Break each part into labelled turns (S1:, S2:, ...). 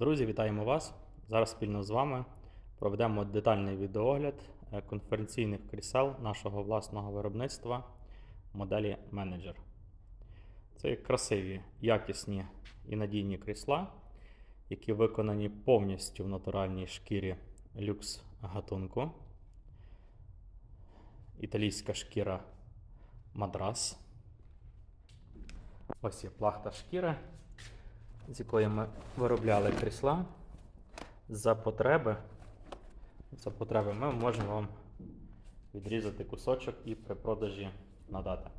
S1: Друзі, вітаємо вас! Зараз спільно з вами проведемо детальний відеогляд е, конференційних крісел нашого власного виробництва моделі Manager. Це красиві, якісні і надійні крісла, які виконані повністю в натуральній шкірі люкс гатунку. Італійська шкіра мадрас. Ось є плахта шкіри, з якої ми виробляли крісла. За потреби, за потреби ми можемо вам відрізати кусочок і при продажі надати.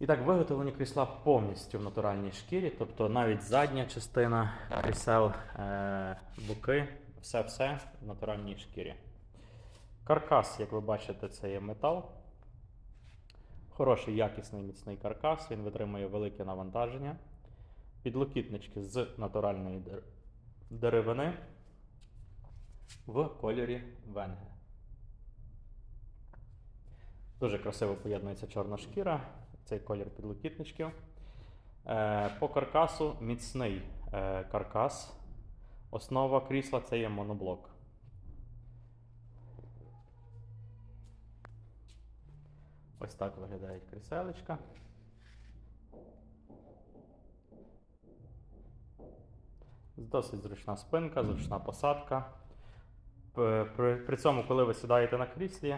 S1: І так, виготовлені крісла повністю в натуральній шкірі, тобто навіть задня частина крісел, е, боки, все-все в натуральній шкірі. Каркас, як ви бачите, це є метал. Хороший, якісний, міцний каркас, він витримує велике навантаження. Підлокітнички з натуральної деревини в кольорі венге. Дуже красиво поєднується чорна шкіра, цей колір підлокітничків. Е, По каркасу міцний е, каркас. Основа крісла це є моноблок. Ось так виглядають кріселечка. Досить зручна спинка, зручна посадка. При, при цьому, коли ви сідаєте на кріслі,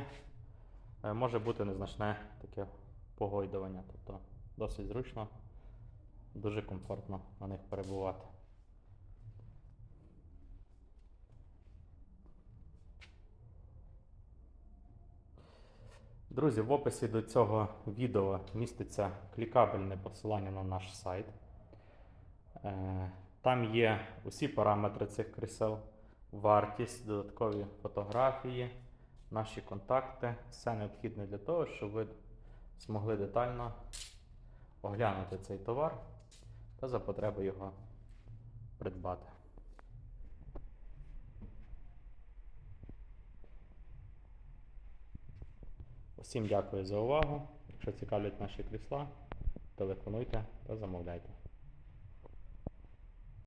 S1: е, може бути незначне таке погойдування. Тобто досить зручно, дуже комфортно на них перебувати. Друзі, в описі до цього відео міститься клікабельне посилання на наш сайт. Там є усі параметри цих крісел, вартість, додаткові фотографії, наші контакти. Все необхідне для того, щоб ви змогли детально оглянути цей товар та за потреби його придбати. Всім дякую за увагу. Якщо цікавлять наші крісла, телефонуйте та замовляйте.